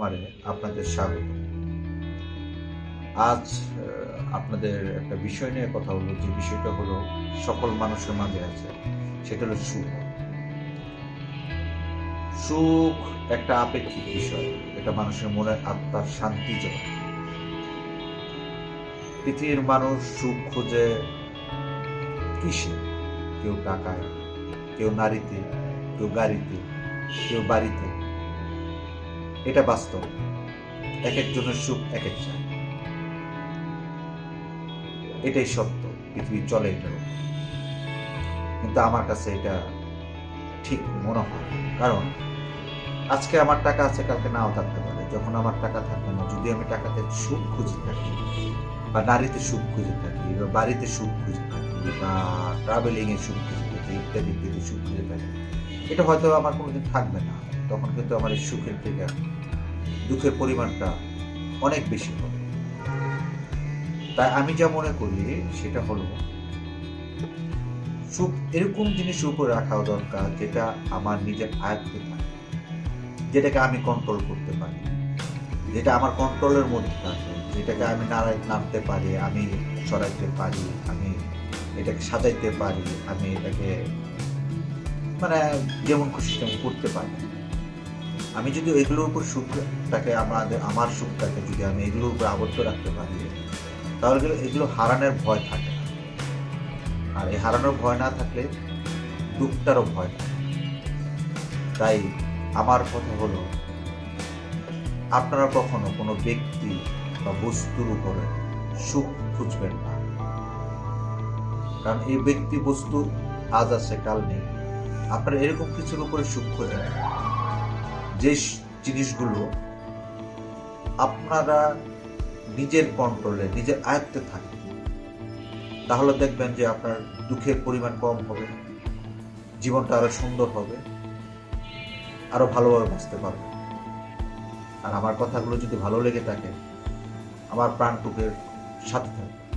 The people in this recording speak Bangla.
খামারে আপনাদের স্বাগত। আজ আপনাদের একটা বিষয় নিয়ে কথা হলো যে বিষয়টা হলো, সকল মানুষের মাঝে আছে, সেটা হলো সুখ। সুখ একটা আপেক্ষিক বিষয়, এটা মানুষের মনের আত্মার শান্তি জন্য। পৃথিবীর মানুষ সুখ খোঁজে কিসে? কেউ টাকায়, কেউ নারীতে, কেউ গাড়িতে, কেউ বাড়িতে। এটা বাস্তব। এক একজনের সুখ এক এক চায় এটাই সত্য, পৃথিবী চলে এটার কিন্তু আমার কাছে এটা ঠিক মনে হয় কারণ আজকে আমার টাকা আছে, কালকে নাও থাকতে পারে। যখন আমার টাকা থাকবে না, যদি আমি টাকাতে সুখ খুঁজে থাকি, বা নারীতে সুখ খুঁজে থাকি, বা বাড়িতে সুখ খুঁজে থাকি, বা ট্রাভেলিং এর সুখ খুঁজে থাকি, ইত্যাদি ইত্যাদি সুখ খুঁজে থাকি, এটা হয়তো আমার কোনোদিন থাকবে না। তখন কিন্তু আমার এই সুখের থেকে, দুঃখের পরিমাণটা অনেক বেশি হবে। তাই আমি যা মনে করি সেটা হলো, সুখ এরকম জিনিস উপর রাখাও দরকার যেটা আমার নিজের আয়ত্তে থাকে, যেটাকে আমি কন্ট্রোল করতে পারি, যেটা আমার কন্ট্রোলের মধ্যে থাকে, যেটাকে আমি নাড়াই নামতে পারি, আমি সরাইতে পারি, আমি এটাকে সাজাইতে পারি, আমি এটাকে মানে যেমন খুশি তেমন করতে পারি। আমি যদি এগুলোর উপর সুখটাকে আমাদের, আমার সুখটাকে যদি আমি এগুলোর উপর আবদ্ধ রাখতে পারি, তাহলে এগুলো হারানোর ভয় থাকে না। আর এই হারানোর ভয় না থাকলে দুঃখটারও ভয় থাকে। তাই আমার কথা হলো, আপনারা কখনো কোনো ব্যক্তি বা বস্তুর উপরে সুখ খুঁজবেন না। কারণ এই ব্যক্তি বস্তু আজ আছে, কাল নেই। আপনারা এরকম কিছুর উপরে সুখ খোঁজেন যে জিনিসগুলো আপনারা নিজের কন্ট্রোলে নিজের আয়ত্তে থাকে তাহলে দেখবেন যে আপনার দুঃখের পরিমাণ কম হবে, জীবনটা আরও সুন্দর হবে, আরও ভালোভাবে বাঁচতে পারবে। আর আমার কথাগুলো যদি ভালো লেগে থাকে, আমার প্রাণটুকের সাথে থাকবে